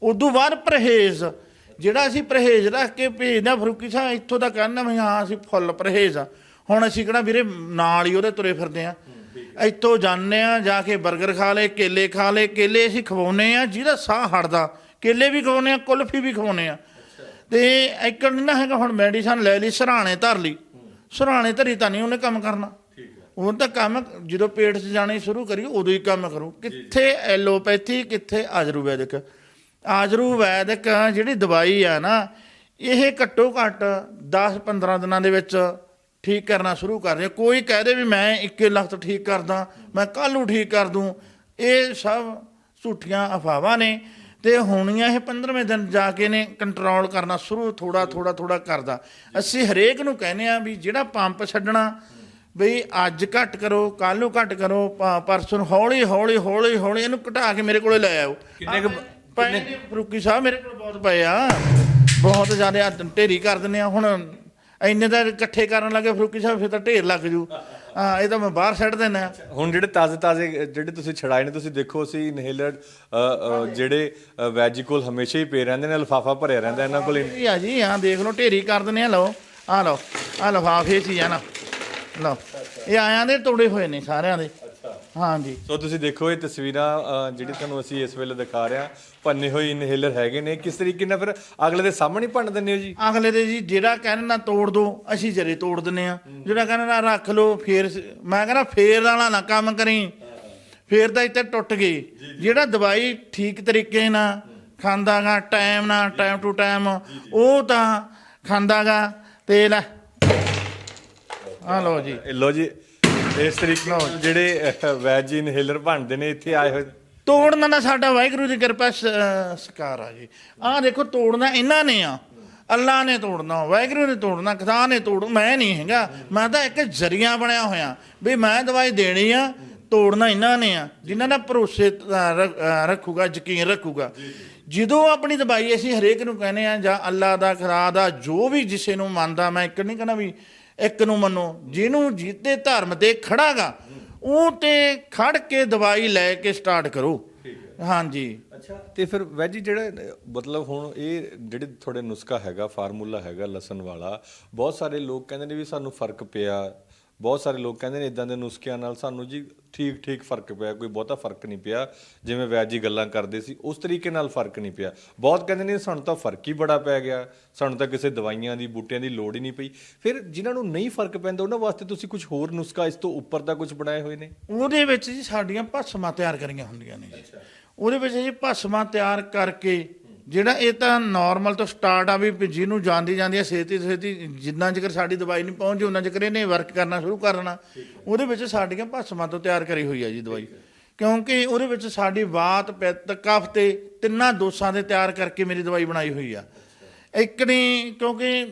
[SPEAKER 1] ਉਦੋਂ ਬਾਅਦ ਪਰਹੇਜ਼ ਜਿਹੜਾ ਅਸੀਂ ਪਰਹੇਜ਼ ਰੱਖ ਕੇ ਭੇਜਦਾ ਫਰੂਕੀ ਸਾਹਿਬ ਇੱਥੋਂ ਦਾ ਕਹਿੰਦਾ ਵੀ ਹਾਂ ਅਸੀਂ ਫੁੱਲ ਪਰਹੇਜ਼ ਆ। ਹੁਣ ਅਸੀਂ ਕਿਹੜਾ ਵੀਰੇ ਨਾਲ ਹੀ ਉਹਦੇ ਤੁਰੇ ਫਿਰਦੇ ਆ ਇੱਥੋਂ ਜਾਂਦੇ ਆ ਜਾ ਕੇ 버ਗਰ ਖਾ ਲਏ ਕੇਲੇ ਖਾ ਲਏ ਕੇਲੇ ਅਸੀਂ ਖਵਾਉਨੇ ਆ ਜਿਹਦਾ ਸਾਹ ਹਟਦਾ ਕੇਲੇ ਵੀ ਖਵਾਉਨੇ ਆ ਕੁਲਫੀ ਵੀ ਖਵਾਉਨੇ ਆ ਤੇ ਇੱਕ ਨਾ ਹੈਗਾ ਹੁਣ ਮੈਡੀਸਨ ਲੈ ਲਈ ਸਰਾਣੇ ਧਰ ਲਈ। ਸਰਾਣੇ ਧਰੀ ਤਾਂ ਨਹੀਂ ਉਹਨੇ ਕੰਮ ਕਰਨਾ। ਉਹ ਤਾਂ ਕੰਮ ਜਦੋਂ ਪੇਟ 'ਚ ਜਾਣੇ ਸ਼ੁਰੂ ਕਰੀ ਉਦੋਂ ਹੀ ਕੰਮ ਕਰੂ। ਕਿੱਥੇ ਐਲੋਪੈਥੀ ਕਿੱਥੇ ਆਯੁਰਵੈਦਿਕ? ਆਯੁਰਵੈਦਿਕ ਜਿਹੜੀ ਦਵਾਈ ਆ ਨਾ ਇਹ ਘੱਟੋ ਘੱਟ 10-15 ਦਿਨਾਂ ਦੇ ਵਿੱਚ ਠੀਕ ਕਰਨਾ ਸ਼ੁਰੂ ਕਰ ਰਿਹਾ। ਕੋਈ ਕਹਦੇ ਵੀ ਮੈਂ 21 ਲੱਖ ਤੋਂ ਠੀਕ ਕਰਦਾ ਮੈਂ ਕੱਲ ਨੂੰ ਠੀਕ ਕਰ ਦੂੰ। ਇਹ ਸਭ ਝੂਠੀਆਂ ਅਫਵਾਹਾਂ ਨੇ। ਤੇ ਹੋਣੀਆਂ ਇਹ 15ਵੇਂ ਦਿਨ ਜਾ ਕੇ ਨੇ ਕੰਟਰੋਲ ਕਰਨਾ ਸ਼ੁਰੂ ਥੋੜਾ ਥੋੜਾ ਥੋੜਾ ਕਰਦਾ। ਅਸੀਂ ਹਰੇਕ ਨੂੰ ਕਹਿੰਦੇ ਆ ਵੀ ਜਿਹੜਾ ਪੰਪ ਛੱਡਣਾ ਬਈ ਅੱਜ ਘੱਟ ਕਰੋ ਕੱਲ ਨੂੰ ਘੱਟ ਕਰੋ ਪਰਸੋਂ ਹੌਲੀ ਹੌਲੀ ਹੌਲੀ ਹੌਲੀ ਇਹਨੂੰ ਘਟਾ ਕੇ ਮੇਰੇ ਕੋਲੇ ਲੈ ਆਓ।
[SPEAKER 2] ਕਿੰਨੇ ਕੁ-
[SPEAKER 1] ਪਏ ਨੇ ਫਰੂਕੀ ਸਾਹਿਬ ਮੇਰੇ ਕੋਲ ਬਹੁਤ ਪਏ ਆ। ਬਹੁਤ ਜ਼ਿਆਦਾ ਢੇਰੀ ਕਰ ਦਿੰਦੇ ਆ। ਹੁਣ ਇੰਨੇ ਤਾਂ ਇਕੱਠੇ ਕਰਨ ਲੱਗੇ ਫਰੂਕੀ ਸਾਹਿਬ ਫਿਰ ਤਾਂ ਢੇਰ ਲੱਗ ਜੂ। ਹਾਂ ਇਹ ਤਾਂ ਮੈਂ ਬਾਹਰ ਛੱਡ ਦੇਣਾ
[SPEAKER 2] ਹੁਣ ਜਿਹੜੇ ਤਾਜ਼ੇ ਤਾਜ਼ੇ ਜਿਹੜੇ ਤੁਸੀਂ ਛੜਾਏ ਨੇ ਤੁਸੀਂ ਦੇਖੋ ਅਸੀਂ ਇਨਹੇਲਰ ਜਿਹੜੇ ਵੈਜੀ ਕੋਲ ਹਮੇਸ਼ਾ ਹੀ ਪਏ ਰਹਿੰਦੇ ਨੇ ਲਫਾਫਾ ਭਰਿਆ ਰਹਿੰਦਾ ਇਹਨਾਂ ਕੋਲ
[SPEAKER 1] ਇਹ ਆ ਜੀ ਹਾਂ ਦੇਖ ਲਓ ਢੇਰੀ ਕਰ ਦਿੰਦੇ ਆ ਲਓ ਆ ਲਓ ਆ ਲਫਾਫੇ ਚ ਹੀ ਆ ਨਾ। ਲਓ ਇਹ ਆਇਆਂ ਦੇ ਤੋੜੇ ਹੋਏ ਨੇ ਸਾਰਿਆਂ ਦੇ। ਹਾਂ ਜੀ।
[SPEAKER 2] ਸੋ ਤੁਸੀਂ ਦੇਖੋ ਇਹ ਤਸਵੀਰਾਂ ਜਿਹੜੀ ਤੁਹਾਨੂੰ ਅਸੀਂ ਇਸ ਵੇਲੇ ਦਿਖਾ ਰਹੇ ਹਾਂ ਭੰਨੇ ਹੋਏ ਇਨਹੇਲਰ ਹੈਗੇ ਨੇ। ਕਿਸ ਤਰੀਕੇ ਨਾਲ ਫਿਰ ਅਗਲੇ ਦੇ ਸਾਹਮਣੇ ਭੰਨ ਦਿੰਦੇ ਹੋ ਜੀ?
[SPEAKER 1] ਅਗਲੇ ਦੇ ਜੀ ਜਿਹੜਾ ਕਹਿੰਦੇ ਨਾ ਤੋੜ ਦੋ ਅਸੀਂ ਜਰੇ ਤੋੜ ਦਿੰਨੇ ਆ ਜਿਹੜਾ ਕਹਿੰਦੇ ਨਾ ਰੱਖ ਲਓ ਫੇਰ ਮੈਂ ਕਹਿੰਦਾ ਫੇਰ ਵਾਲਾ ਨਾ ਕੰਮ ਕਰੀ। ਫੇਰ ਤਾਂ ਇੱਥੇ ਟੁੱਟ ਗਈ ਜਿਹੜਾ ਦਵਾਈ ਠੀਕ ਤਰੀਕੇ ਨਾਲ ਖਾਂਦਾਗਾ ਟਾਈਮ ਨਾਲ ਟਾਈਮ ਟੂ ਟਾਈਮ ਉਹ ਤਾਂ ਖਾਂਦਾਗਾ ਤੇ ਲੈ। ਆ ਲਓ ਜੀ।
[SPEAKER 2] ਲੋ ਜੀ ਇਸ ਤਰੀਕੇ ਨਾਲ ਜਿਹੜੇ ਵੈਜ ਇਨਹੇਲਰ ਬਣਦੇ ਨੇ ਇੱਥੇ ਆਏ ਹੋਏ
[SPEAKER 1] ਤੋੜਨਾ ਦਾ ਸਾਡਾ ਵਾਹਿਗੁਰੂ ਦੀ ਕਿਰਪਾ ਸ- ਅਹ ਸਕਾਰ ਆ ਜੀ। ਆਹ ਦੇਖੋ ਤੋੜਨਾ ਇਹਨਾਂ ਨੇ ਆ। ਅੱਲਾ ਨੇ ਤੋੜਨਾ, ਵਾਹਿਗੁਰੂ ਨੇ ਤੋੜਨਾ, ਖੁਦਾ ਨੇ ਤੋੜ ਮੈਂ ਨਹੀਂ ਹੈਗਾ। ਮੈਂ ਤਾਂ ਇੱਕ ਜ਼ਰੀਆ ਬਣਿਆ ਹੋਇਆ। ਵੀ ਮੈਂ ਦਵਾਈ ਦੇਣੀ ਆ, ਤੋੜਨਾ ਇਹਨਾਂ ਨੇ ਆ। ਜਿਨ੍ਹਾਂ ਦਾ ਭਰੋਸੇ ਰੱਖੂਗਾ, ਯਕੀਨ ਰੱਖੂਗਾ। ਜਦੋਂ ਆਪਣੀ ਦਵਾਈ ਅਸੀਂ ਹਰੇਕ ਨੂੰ ਕਹਿੰਦੇ ਆ, ਜਾਂ ਅੱਲਾ ਦਾ, ਖੁਦਾ ਦਾ, ਜੋ ਵੀ ਜਿਸੇ ਨੂੰ ਮੰਨਦਾ, ਮੈਂ ਇੱਕ ਨਹੀਂ ਕਹਿੰਦਾ ਵੀ ਇੱਕ ਨੂੰ ਮੰਨੋ। ਜਿਹਨੂੰ ਜੀਤੇ ਧਰਮ ਤੇ ਖੜਾਗਾ ਉਹ ਤੇ ਖੜ ਕੇ ਦਵਾਈ ਲੈ ਕੇ ਸਟਾਰਟ ਕਰੋ। ਹਾਂਜੀ।
[SPEAKER 2] ਅੱਛਾ ਤੇ ਫਿਰ ਵੈਜੀ ਜਿਹੜਾ ਮਤਲਬ ਹੁਣ ਇਹ ਜਿਹੜੇ ਤੁਹਾਡੇ ਨੁਸਖਾ ਹੈਗਾ ਫਾਰਮੂਲਾ ਹੈਗਾ ਲਸਣ ਵਾਲਾ ਬਹੁਤ ਸਾਰੇ ਲੋਕ ਕਹਿੰਦੇ ਨੇ ਵੀ ਸਾਨੂੰ ਫ਼ਰਕ ਪਿਆ। ਬਹੁਤ ਸਾਰੇ ਲੋਕ ਕਹਿੰਦੇ ਨੇ ਇਦਾਂ ਦੇ ਨੁਸਖਿਆਂ ਨਾਲ ਸਾਨੂੰ ਜੀ ਠੀਕ ਠੀਕ ਫ਼ਰਕ ਪਿਆ ਕੋਈ ਬਹੁਤਾ ਫ਼ਰਕ ਨਹੀਂ ਪਿਆ। ਜਿਵੇਂ ਵੈਜ ਜੀ ਗੱਲਾਂ ਕਰਦੇ ਸੀ ਉਸ ਤਰੀਕੇ ਨਾਲ ਫ਼ਰਕ ਨਹੀਂ ਪਿਆ। ਬਹੁਤ ਕਹਿੰਦੇ ਨੇ ਸਾਨੂੰ ਤਾਂ ਫ਼ਰਕ ਹੀ ਬੜਾ ਪੈ ਗਿਆ। ਸਾਨੂੰ ਤਾਂ ਕਿਸੇ ਦਵਾਈਆਂ ਦੀ ਬੂਟਿਆਂ ਦੀ ਲੋੜ ਹੀ ਨਹੀਂ ਪਈ। ਫਿਰ ਜਿਨ੍ਹਾਂ ਨੂੰ ਨਹੀਂ ਫ਼ਰਕ ਪੈਂਦਾ ਉਹਨਾਂ ਵਾਸਤੇ ਤੁਸੀਂ ਕੁਝ ਹੋਰ ਨੁਸਖਾ ਇਸ ਤੋਂ ਉੱਪਰ ਦਾ ਕੁਝ ਬਣਾਏ ਹੋਏ ਨੇ?
[SPEAKER 1] ਉਹਦੇ ਵਿੱਚ ਜੀ ਸਾਡੀਆਂ ਭਸਮਾਂ ਤਿਆਰ ਕਰੀਆਂ ਹੁੰਦੀਆਂ ਨੇ ਉਹਦੇ ਵਿੱਚ ਜੀ ਭਸਮਾਂ ਤਿਆਰ ਕਰਕੇ ਜਿਹੜਾ ਇਹ ਤਾਂ ਨਾਰਮਲ ਤੋਂ ਸਟਾਰਟ ਆ ਵੀ ਜਿਹਨੂੰ ਜਾਂਦੀ ਜਾਂਦੀ ਹੈ ਛੇਤੀ ਛੇਤੀ ਜਿੰਨਾ ਚਿਰ ਸਾਡੀ ਦਵਾਈ ਨਹੀਂ ਪਹੁੰਚੀ ਉਹਨਾਂ ਚਿਰ ਇਹਨੇ ਵਰਕ ਕਰਨਾ ਸ਼ੁਰੂ ਕਰਨਾ ਉਹਦੇ ਵਿੱਚ ਸਾਡੀਆਂ ਭਸਮਾਂ ਤੋਂ ਤਿਆਰ ਕਰੀ ਹੋਈ ਹੈ ਜੀ ਦਵਾਈ। ਕਿਉਂਕਿ ਉਹਦੇ ਵਿੱਚ ਸਾਡੀ ਬਾਤ ਪਿੱਤ, ਕਫ ਤੇ ਤਿੰਨਾਂ ਦੋਸਾਂ ਦੇ ਤਿਆਰ ਕਰਕੇ ਮੇਰੀ ਦਵਾਈ ਬਣਾਈ ਹੋਈ ਆ। ਇੱਕ ਨਹੀਂ ਕਿਉਂਕਿ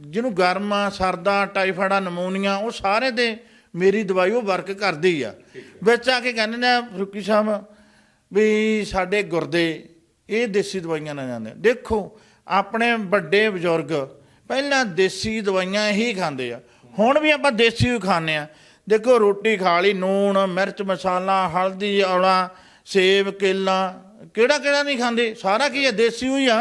[SPEAKER 1] ਜਿਹਨੂੰ ਗਰਮ ਆ, ਸਰਦਾ ਟਾਈਫਾਇਡ ਨਮੋਨੀਆ, ਉਹ ਸਾਰੇ ਦੇ ਮੇਰੀ ਦਵਾਈ ਉਹ ਵਰਕ ਕਰਦੀ ਆ। ਵਿੱਚ ਆ ਕੇ ਕਹਿੰਦੇ ਨੇ ਫਰੂਕੀ ਸਾਹਿਬ ਵੀ ਸਾਡੇ ਗੁਰਦੇ ਇਹ ਦੇਸੀ ਦਵਾਈਆਂ ਨਾਲ ਜਾਂਦੇ ਦੇਖੋ ਆਪਣੇ ਵੱਡੇ ਬਜ਼ੁਰਗ ਪਹਿਲਾਂ ਦੇਸੀ ਦਵਾਈਆਂ ਹੀ ਖਾਂਦੇ ਆ। ਹੁਣ ਵੀ ਆਪਾਂ ਦੇਸੀ ਹੀ ਖਾਂਦੇ ਆ। ਦੇਖੋ ਰੋਟੀ ਖਾ ਲਈ ਨੂਣ ਮਿਰਚ ਮਸਾਲਾ ਹਲਦੀ ਔਲਾ ਸੇਬ ਕੇਲਾ ਕਿਹੜਾ ਕਿਹੜਾ ਨਹੀਂ ਖਾਂਦੇ? ਸਾਰਾ ਕੀ ਹੈ ਦੇਸੀ ਹੋਈ ਆ।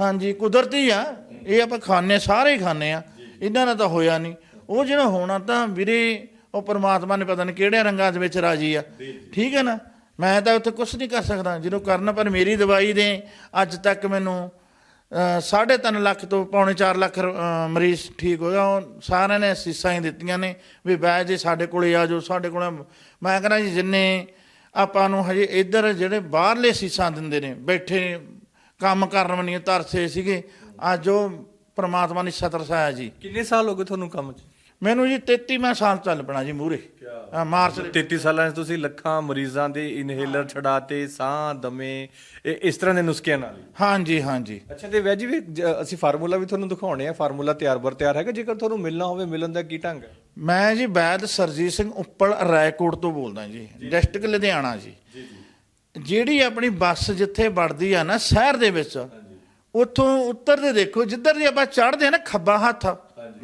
[SPEAKER 1] ਹਾਂਜੀ ਕੁਦਰਤੀ ਆ। ਇਹ ਆਪਾਂ ਖਾਂਦੇ ਸਾਰੇ ਹੀ ਖਾਂਦੇ ਆ। ਇਹਨਾਂ ਨਾਲ ਤਾਂ ਹੋਇਆ ਨਹੀਂ। ਉਹ ਜਿਹੜਾ ਹੋਣਾ ਤਾਂ ਵੀਰੇ ਉਹ ਪ੍ਰਮਾਤਮਾ ਨੇ ਪਤਾ ਨਹੀਂ ਕਿਹੜੇ ਰੰਗਾਂ ਦੇ ਵਿੱਚ ਰਾਜੀ ਆ। ਠੀਕ ਹੈ ਨਾ? ਮੈਂ ਤਾਂ ਉੱਥੇ ਕੁਝ ਨਹੀਂ ਕਰ ਸਕਦਾ ਜਦੋਂ ਕਰਨਾ ਪਰ ਮੇਰੀ ਦਵਾਈ ਦੇ ਅੱਜ ਤੱਕ ਮੈਨੂੰ ਅ, ਸਾਢੇ ਤਿੰਨ ਲੱਖ ਤੋਂ ਪੌਣੇ 4 ਲੱਖ ਮਰੀਜ਼ ਠੀਕ ਹੋਇਆ ਉਹ ਸਾਰਿਆਂ ਨੇ ਅਸੀਸਾਂ ਹੀ ਦਿੱਤੀਆਂ ਨੇ ਵੀ ਬੈ ਜੇ ਸਾਡੇ ਕੋਲੇ ਆ ਜਾਓ ਸਾਡੇ ਕੋਲੇ ਮੈਂ ਕਹਿੰਦਾ ਜੀ ਜਿੰਨੇ ਆਪਾਂ ਨੂੰ ਹਜੇ ਇੱਧਰ ਜਿਹੜੇ ਬਾਹਰਲੇ ਅਸੀਸਾਂ ਦਿੰਦੇ ਨੇ ਬੈਠੇ ਕੰਮ ਕਰਨ ਵਣੀ ਤਰਸੇ ਸੀਗੇ ਅੱਜ ਉਹ ਪ੍ਰਮਾਤਮਾ ਨੇ ਛਤਰ ਸਾਇਆ ਜੀ।
[SPEAKER 2] ਕਿੰਨੇ ਸਾਲ ਹੋ ਗਏ ਤੁਹਾਨੂੰ ਕੰਮ 'ਚ?
[SPEAKER 1] ਮੈਨੂੰ ਜੀ 33ਵਾਂ ਸਾਲ ਚੱਲ ਪਣਾ ਜੀ ਮੂਰੇ ਮਾਰਚ ਦੇ
[SPEAKER 2] 33 ਸਾਲਾਂ 'ਚ ਤੁਸੀਂ ਲੱਖਾਂ ਮਰੀਜ਼ਾਂ ਦੇ ਇਨਹੇਲਰ ਛਡਾਤੇ ਸਾਹ ਦਮੇ ਇਹ ਇਸ ਤਰ੍ਹਾਂ ਦੇ ਨੁਸਖਿਆਂ ਨਾਲ ਹੀ।
[SPEAKER 1] ਹਾਂਜੀ ਹਾਂਜੀ।
[SPEAKER 2] ਅੱਛਾ ਤੇ ਵੈਜ ਵੀ ਜ- ਅਸੀਂ ਫਾਰਮੂਲਾ ਵੀ ਤੁਹਾਨੂੰ ਦਿਖਾਉਣੇ ਆ। ਫਾਰਮੂਲਾ ਤਿਆਰ ਬਰ ਤਿਆਰ ਹੈਗਾ ਜੇਕਰ ਤੁਹਾਨੂੰ ਮਿਲਣਾ ਹੋਵੇ ਮਿਲਣ ਦਾ ਕੀ ਢੰਗ ਹੈ?
[SPEAKER 1] ਮੈਂ ਜੀ ਵੈਦ ਸਰਜੀਤ ਸਿੰਘ ਉੱਪਲ ਰਾਏਕੋਟ ਤੋਂ ਬੋਲਦਾ ਜੀ ਡਿਸਟ੍ਰਿਕਟ ਲੁਧਿਆਣਾ ਜੀ। ਜਿਹੜੀ ਆਪਣੀ ਬੱਸ ਜਿੱਥੇ ਵੜਦੀ ਆ ਨਾ ਸ਼ਹਿਰ ਦੇ ਵਿੱਚ ਉੱਥੋਂ ਉੱਤਰਦੇ ਦੇਖੋ ਜਿੱਧਰ ਦੀ ਆਪਾਂ ਚੜ੍ਹਦੇ ਆ ਨਾ ਖੱਬਾ ਹੱਥ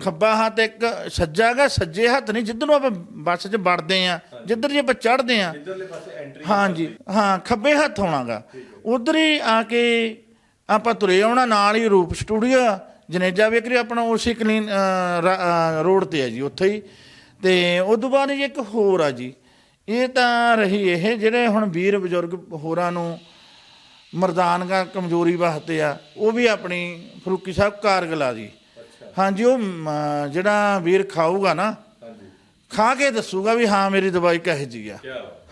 [SPEAKER 1] ਖੱਬਾ ਹੱਥ ਇੱਕ ਸੱਜਾ ਹੈਗਾ ਸੱਜੇ ਹੱਥ ਨਹੀਂ ਜਿੱਧਰ ਨੂੰ ਆਪਾਂ ਬੱਸ 'ਚ ਵੜਦੇ ਆ ਜਿੱਧਰ ਦੀ ਆਪਾਂ ਚੜ੍ਹਦੇ ਆ ਹਾਂਜੀ ਹਾਂ ਖੱਬੇ ਹੱਥ ਆਉਣਾਗਾ। ਉਧਰ ਹੀ ਆ ਕੇ ਆਪਾਂ ਤੁਰੇ ਆਉਣਾ ਨਾਲ ਹੀ ਰੂਪ ਸਟੂਡੀਓ ਜਨੇਜਾ ਬੇਕਰੀ ਆਪਣਾ ਉਸੇ ਕਲੀਨ ਰੋਡ ਤੇ ਆ ਜੀ ਉੱਥੇ ਹੀ। ਤੇ ਉਸ ਤੋਂ ਬਾਅਦ ਜੀ ਇੱਕ ਹੋਰ ਆ ਜੀ। ਇਹ ਤਾਂ ਰਹੀ ਇਹ ਜਿਹੜੇ ਹੁਣ ਵੀਰ ਬਜ਼ੁਰਗ ਹੋਰਾਂ ਨੂੰ ਮਰਦਾਨਗਾ ਕਮਜ਼ੋਰੀ ਵਾਸਤੇ ਆ ਉਹ ਵੀ ਆਪਣੀ ਫਰੂਕੀ ਸਾਹਿਬ ਕਾਰਗਲ ਜੀ। ਹਾਂਜੀ ਉਹ ਜਿਹੜਾ ਵੀਰ ਖਾਊਗਾ ਨਾ ਖਾ ਕੇ ਦੱਸੂਗਾ ਵੀ ਹਾਂ ਮੇਰੀ ਦਵਾਈ ਕਹੇ ਜੀ ਆ।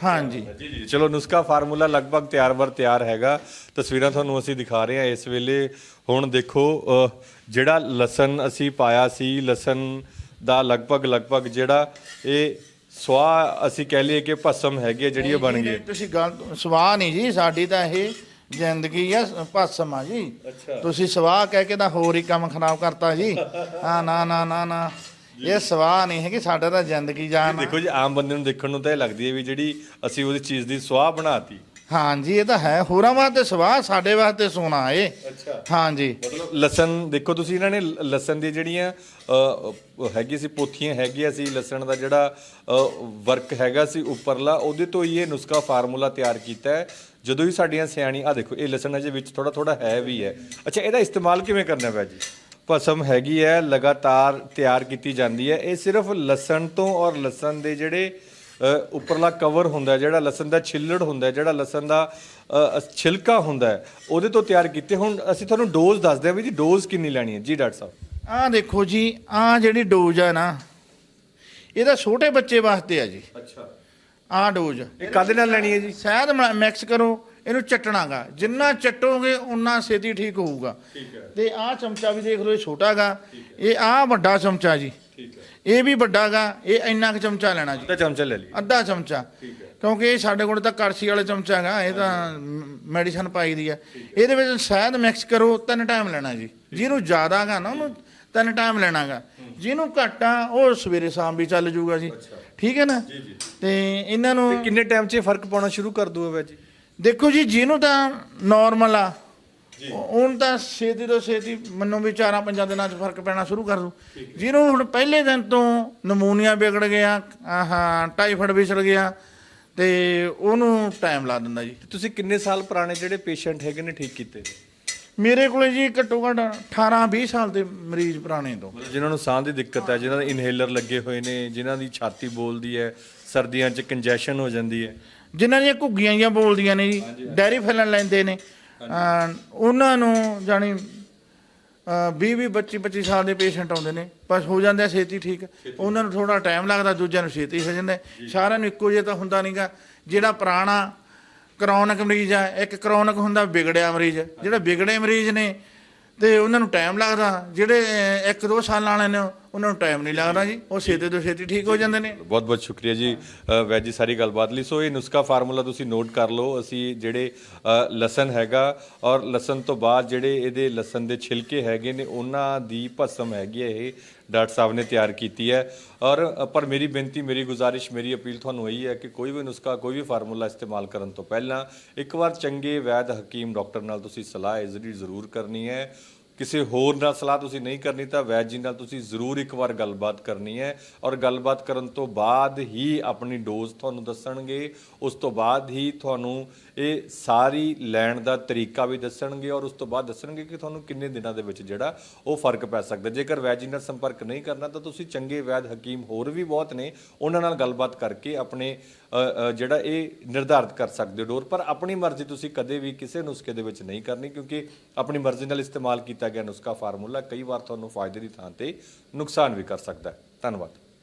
[SPEAKER 1] ਹਾਂਜੀ।
[SPEAKER 2] ਜੀ ਜੀ ਚਲੋ ਨੁਸਖਾ ਫਾਰਮੂਲਾ ਲਗਭਗ ਤਿਆਰ ਬਰ ਤਿਆਰ ਹੈਗਾ। ਤਸਵੀਰਾਂ ਤੁਹਾਨੂੰ ਅਸੀਂ ਦਿਖਾ ਰਹੇ ਹਾਂ ਇਸ ਵੇਲੇ। ਹੁਣ ਦੇਖੋ ਅਹ, ਜਿਹੜਾ ਲਸਣ ਅਸੀਂ ਪਾਇਆ ਸੀ ਲਸਣ ਦਾ ਲਗਭਗ ਲਗਭਗ ਜਿਹੜਾ ਇਹ ਸਵਾਹ ਅਸੀਂ ਕਹਿ ਲਈਏ ਕਿ ਭਸਮ ਹੈਗੀ ਹੈ ਜਿਹੜੀ ਇਹ ਬਣ ਗਈ। ਹੈ।
[SPEAKER 1] ਤੁਸੀਂ ਗੱਲ ਸਵਾਹ ਨਹੀਂ ਜੀ ਸਾਡੀ ਤਾਂ ਇਹ ਜ਼ਿੰਦਗੀ ਆ ਭਾਸਮ ਆ ਜੀ। ਤੁਸੀਂ ਸਵਾਹ ਕਹਿ ਕੇ ਤਾਂ ਹੋਰ ਹੀ ਕੰਮ ਖਰਾਬ ਕਰਤਾ ਜੀ। ਹਾਂ ਨਾ ਨਾ ਨਾ ਨਾ। ਇਹ ਸਵਾਹ ਨਹੀਂ ਹੈਗੀ ਸਾਡਾ ਤਾਂ ਜ਼ਿੰਦਗੀ ਜਾਨ।
[SPEAKER 2] ਦੇਖੋ ਜੀ ਆਮ ਬੰਦੇ ਨੂੰ ਦੇਖਣ ਨੂੰ ਤਾਂ ਇਹ ਲੱਗਦੀ ਹੈ ਵੀ ਜਿਹੜੀ ਅਸੀਂ ਉਹਦੀ ਚੀਜ਼ ਦੀ ਸਵਾਹ ਬਣਾਤੀ
[SPEAKER 1] ਹਾਂਜੀ ਇਹ ਤਾਂ ਹੈ। ਹੋਰਾਂ ਵਾਸਤੇ ਸਵਾਹ ਸਾਡੇ ਵਾਸਤੇ ਸੋਨਾ ਏ।
[SPEAKER 2] ਅੱਛਾ।
[SPEAKER 1] ਹਾਂਜੀ।
[SPEAKER 2] ਮਤਲਬ ਲਸਣ ਦੇਖੋ ਤੁਸੀਂ ਇਹਨਾਂ ਨੇ ਲ- ਲਸਣ ਦੀ ਜਿਹੜੀਆਂ ਅ, ਅ, ਹੈਗੀ ਸੀ ਪੋਥੀਆਂ ਹੈਗੀਆਂ ਸੀ ਲਸਣ ਦਾ ਜਿਹੜਾ ਵਰਕ ਹੈਗਾ ਸੀ ਉੱਪਰਲਾ ਉਹਦੇ ਤੋਂ ਹੀ ਇਹ ਨੁਸਖਾ ਫਾਰਮੂਲਾ ਤਿਆਰ ਕੀਤਾ ਹੈ। ਜਦੋਂ ਹੀ ਸਾਡੀਆਂ ਸਿਆਣੀ ਆ ਦੇਖੋ ਇਹ ਲਸਣ ਅਜੇ ਵਿੱਚ ਥੋੜਾ ਥੋੜਾ ਹੈ ਵੀ ਹੈ। ਅੱਛਾ ਇਹਦਾ ਇਸਤੇਮਾਲ ਕਿਵੇਂ ਕਰਨਾ ਪਿਆ ਜੀ ਭਸਮ ਹੈਗੀ ਹੈ ਲਗਾਤਾਰ ਤਿਆਰ ਕੀਤੀ ਜਾਂਦੀ ਹੈ। ਇਹ ਸਿਰਫ ਲਸਣ ਤੋਂ ਔਰ ਲਸਣ ਦੇ ਜਿਹੜੇ ਉੱਪਰਲਾ ਕਵਰ ਹੁੰਦਾ ਜਿਹੜਾ ਲਸਣ ਦਾ ਛਿੱਲੜ ਹੁੰਦਾ ਜਿਹੜਾ ਲਸਣ ਦਾ ਛਿਲਕਾ ਹੁੰਦਾ ਉਹਦੇ ਤੋਂ ਤਿਆਰ ਕੀਤੇ ਹੁਣ ਅਸੀਂ ਤੁਹਾਨੂੰ ਡੋਜ਼ ਦੱਸਦੇ ਹਾਂ ਵੀ ਜੀ ਡੋਜ਼ ਕਿੰਨੀ ਲੈਣੀ ਹੈ। ਜੀ ਡਾਕਟਰ ਸਾਹਿਬ।
[SPEAKER 1] ਆਹ ਦੇਖੋ ਜੀ ਆਹ ਜਿਹੜੀ ਡੋਜ਼ ਆ ਨਾ ਇਹਦਾ ਛੋਟੇ ਬੱਚੇ ਵਾਸਤੇ ਆ ਜੀ।
[SPEAKER 2] ਅੱਛਾ।
[SPEAKER 1] ਆਹ ਡੋਜ਼
[SPEAKER 2] ਇਹ ਕਾਦੇ ਨਾਲ ਲੈਣੀ ਹੈ ਜੀ?
[SPEAKER 1] ਸ਼ਾਇਦ ਮਿਕਸ ਕਰੋ ਇਹਨੂੰ ਚਟਣਾਗਾ। ਜਿੰਨਾ ਚਟੋਗੇ ਉਨਾ ਛੇਤੀ ਠੀਕ ਹੋਊਗਾ।
[SPEAKER 2] ਠੀਕ ਹੈ।
[SPEAKER 1] ਤੇ ਆਹ ਚਮਚਾ ਵੀ ਦੇਖ ਲਓ ਇਹ ਛੋਟਾਗਾ। ਇਹ ਆਹ ਵੱਡਾ ਚਮਚਾ ਜੀ।
[SPEAKER 2] ਠੀਕ ਹੈ।
[SPEAKER 1] ਇਹ ਵੀ ਵੱਡਾਗਾ ਇਹ ਇੰਨਾ ਕੁ ਚਮਚਾ ਲੈਣਾ ਜੀ।
[SPEAKER 2] ਅੱਧਾ ਚਮਚਾ ਲੈ ਲਈ
[SPEAKER 1] ਅੱਧਾ ਚਮਚਾ।
[SPEAKER 2] ਠੀਕ ਹੈ।
[SPEAKER 1] ਕਿਉਂਕਿ ਇਹ ਸਾਡੇ ਕੋਲ ਤਾਂ ਕੜਛੀ ਵਾਲਾ ਚਮਚਾ ਹੈਗਾ ਇਹ ਤਾਂ ਮੈਡੀਸਨ ਪਾਈ ਦੀ ਆ ਇਹਦੇ ਵਿੱਚ ਸ਼ਾਇਦ ਮਿਕਸ ਕਰੋ ਤਿੰਨ ਟਾਈਮ ਲੈਣਾ ਜੀ। ਜਿਹਨੂੰ ਜ਼ਿਆਦਾਗਾ ਨਾ ਉਹਨੂੰ ਤਿੰਨ ਟਾਈਮ ਲੈਣਾਗਾ ਜਿਹਨੂੰ ਘੱਟ ਆ ਉਹ ਸਵੇਰੇ ਸ਼ਾਮ ਵੀ ਚੱਲ ਜੂਗਾ ਜੀ। ਠੀਕ ਹੈ ਨਾ?
[SPEAKER 2] ਜੀ ਜੀ।
[SPEAKER 1] ਤੇ ਇਹਨਾਂ ਨੂੰ
[SPEAKER 2] ਤੇ ਕਿੰਨੇ ਟਾਈਮ 'ਚ ਇਹ ਫ਼ਰਕ ਪਾਉਣਾ ਸ਼ੁਰੂ ਕਰ ਦੂਗਾ ਜੀ?
[SPEAKER 1] ਦੇਖੋ ਜੀ ਜਿਹਨੂੰ ਤਾਂ ਨਾਰਮਲ ਆ ਉਹਨ ਤਾਂ ਛੇਤੀ ਤੋਂ ਛੇਤੀ ਮੈਨੂੰ ਵੀ ਚਾਰਾਂ ਪੰਜਾਂ ਦਿਨਾਂ 'ਚ ਫ਼ਰਕ ਪੈਣਾ ਸ਼ੁਰੂ ਕਰ ਦੂ ਜਿਹਨੂੰ ਹੁਣ ਪਹਿਲੇ ਦਿਨ ਤੋਂ ਨਮੂਨੀਆ ਵਿਗੜ ਗਿਆ ਆਹਾਂ ਟਾਈਫਾਇਡ ਵਿਸੜ ਗਿਆ ਤੇ ਉਹਨੂੰ ਟਾਈਮ ਲਾ ਦਿੰਦਾ ਜੀ।
[SPEAKER 2] ਤੁਸੀਂ ਕਿੰਨੇ ਸਾਲ ਪੁਰਾਣੇ ਜਿਹੜੇ ਪੇਸ਼ੈਂਟ ਹੈਗੇ ਨੇ ਠੀਕ ਕੀਤੇ?
[SPEAKER 1] ਮੇਰੇ ਕੋਲੇ ਜੀ ਘੱਟੋ ਘੱਟ 18 20 ਸਾਲ ਦੇ ਮਰੀਜ਼ ਪੁਰਾਣੇ ਤੋਂ।
[SPEAKER 2] ਜਿਨ੍ਹਾਂ ਨੂੰ ਸਾਹ ਦੀ ਦਿੱਕਤ ਹੈ ਜਿਨ੍ਹਾਂ ਦੇ ਇਨਹੇਲਰ ਲੱਗੇ ਹੋਏ ਨੇ ਜਿਨ੍ਹਾਂ ਦੀ ਛਾਤੀ ਬੋਲਦੀ ਹੈ ਸਰਦੀਆਂ 'ਚ ਕੰਜੈਸ਼ਨ ਹੋ ਜਾਂਦੀ ਹੈ।
[SPEAKER 1] ਜਿਨ੍ਹਾਂ ਦੀਆਂ ਘੁੱਗੀਆਂ ਜਾਂ ਬੋਲਦੀਆਂ ਨੇ ਜੀ ਡੈਰੀ ਫੈਲਣ ਲੈਂਦੇ ਨੇ। ਉਹਨਾਂ ਨੂੰ ਜਾਣੀ 20 20 25 25 ਸਾਲ ਦੇ ਪੇਸ਼ੈਂਟ ਆਉਂਦੇ ਨੇ। ਬਸ ਹੋ ਜਾਂਦੇ ਆ ਛੇਤੀ ਠੀਕ। ਉਹਨਾਂ ਨੂੰ ਥੋੜਾ ਟਾਈਮ ਲੱਗਦਾ ਦੂਜਿਆਂ ਨੂੰ ਛੇਤੀ ਹੋ ਜਾਂਦਾ। ਸਾਰਿਆਂ ਨੂੰ ਇੱਕੋ ਜਿਹਾ ਤਾਂ ਹੁੰਦਾ ਨਹੀਂਗਾ। ਜਿਹੜਾ ਪੁਰਾਣਾ ਕਰੋਨਿਕ ਮਰੀਜ਼ ਆ ਇੱਕ ਕਰੋਨਿਕ ਹੁੰਦਾ ਵਿਗੜਿਆ ਮਰੀਜ਼। ਜਿਹੜਾ ਵਿਗੜੇ ਮਰੀਜ਼ ਨੇ ਤੇ ਉਹਨਾਂ ਨੂੰ ਟਾਈਮ ਲੱਗਦਾ। ਜਿਹੜੇ ਅਹ, ਇੱਕ ਦੋ ਸਾਲ ਵਾਲੇ ਨੇ ਉਹਨਾਂ ਨੂੰ ਟਾਈਮ ਨਹੀਂ ਲੱਗਦਾ ਜੀ। ਉਹ ਛੇਤੀ ਤੋਂ ਛੇਤੀ ਠੀਕ ਹੋ ਜਾਂਦੇ ਨੇ।
[SPEAKER 2] ਬਹੁਤ ਬਹੁਤ ਸ਼ੁਕਰੀਆ ਜੀ। ਅ, ਵੈਦ ਜੀ ਸਾਰੀ ਗੱਲਬਾਤ ਲਈ। ਸੋ ਇਹ ਨੁਸਖਾ ਫਾਰਮੂਲਾ ਤੁਸੀਂ ਨੋਟ ਕਰ ਲਓ। ਅਸੀਂ ਜਿਹੜੇ ਲਸਣ ਹੈਗਾ ਔਰ ਲਸਣ ਤੋਂ ਬਾਅਦ ਜਿਹੜੇ ਇਹਦੇ ਲਸਣ ਦੇ ਛਿਲਕੇ ਹੈਗੇ ਨੇ ਉਹਨਾਂ ਦੀ ਭਸਮ ਹੈਗੀ ਹੈ ਇਹ। ਡਾਕਟਰ ਸਾਹਿਬ ਨੇ ਤਿਆਰ ਕੀਤੀ ਹੈ। ਔਰ ਪਰ ਮੇਰੀ ਬੇਨਤੀ, ਮੇਰੀ ਗੁਜ਼ਾਰਿਸ਼, ਮੇਰੀ ਅਪੀਲ ਤੁਹਾਨੂੰ ਇਹੀ ਹੈ ਕਿ ਕੋਈ ਵੀ ਨੁਸਖਾ, ਕੋਈ ਵੀ ਫਾਰਮੂਲਾ ਇਸਤੇਮਾਲ ਕਰਨ ਤੋਂ ਪਹਿਲਾਂ ਇੱਕ ਵਾਰ ਚੰਗੇ ਵੈਦ ਹਕੀਮ ਡਾਕਟਰ ਨਾਲ ਤੁਸੀਂ ਸਲਾਹ ਇਜ਼ਰੀ ਜ਼ਰੂਰ ਕਰਨੀ ਹੈ। ਕਿਸੇ ਹੋਰ ਨਾਲ ਸਲਾਹ ਤੁਸੀਂ ਨਹੀਂ ਕਰਨੀ ਤਾਂ ਵੈਦ ਜੀ ਨਾਲ ਤੁਸੀਂ ਜ਼ਰੂਰ ਇੱਕ ਵਾਰ ਗੱਲਬਾਤ ਕਰਨੀ ਹੈ। ਔਰ ਗੱਲਬਾਤ ਕਰਨ ਤੋਂ ਬਾਅਦ ਹੀ ਆਪਣੀ ਡੋਜ਼ ਤੁਹਾਨੂੰ ਦੱਸਣਗੇ। ਉਸ ਤੋਂ ਬਾਅਦ ਹੀ ਤੁਹਾਨੂੰ ਇਹ ਸਾਰੀ ਲੈਣ ਦਾ ਤਰੀਕਾ ਵੀ ਦੱਸਣਗੇ ਔਰ ਉਸ ਤੋਂ ਬਾਅਦ ਦੱਸਣਗੇ ਕਿ ਤੁਹਾਨੂੰ ਕਿੰਨੇ ਦਿਨਾਂ ਦੇ ਵਿੱਚ ਜਿਹੜਾ ਉਹ ਫ਼ਰਕ ਪੈ ਸਕਦਾ ਜੇਕਰ ਵੈਦ ਨਾਲ ਸੰਪਰਕ ਨਹੀਂ ਕਰਨਾ, ਤਾਂ ਤੁਸੀਂ ਚੰਗੇ ਵੈਦ ਹਕੀਮ ਹੋਰ ਵੀ ਬਹੁਤ ਨੇ, ਉਹਨਾਂ ਨਾਲ ਗੱਲਬਾਤ ਕਰਕੇ ਆਪਣੇ ਜਿਹੜਾ ਇਹ ਨਿਰਧਾਰਿਤ ਕਰ ਸਕਦੇ ਹੋ ਡੋਰ। ਪਰ ਆਪਣੀ ਮਰਜ਼ੀ ਤੁਸੀਂ ਕਦੇ ਵੀ ਕਿਸੇ ਨੁਸਖੇ ਦੇ ਵਿੱਚ ਨਹੀਂ ਕਰਨੀ, ਕਿਉਂਕਿ ਆਪਣੀ ਮਰਜ਼ੀ ਨਾਲ ਇਸਤੇਮਾਲ ਕੀਤਾ ਗਿਆ ਨੁਸਖਾ ਫਾਰਮੂਲਾ ਕਈ ਵਾਰ ਤੁਹਾਨੂੰ ਫਾਇਦੇ ਦੀ ਥਾਂ ਤੇ ਨੁਕਸਾਨ ਵੀ ਕਰ ਸਕਦਾ ਹੈ। ਧੰਨਵਾਦ।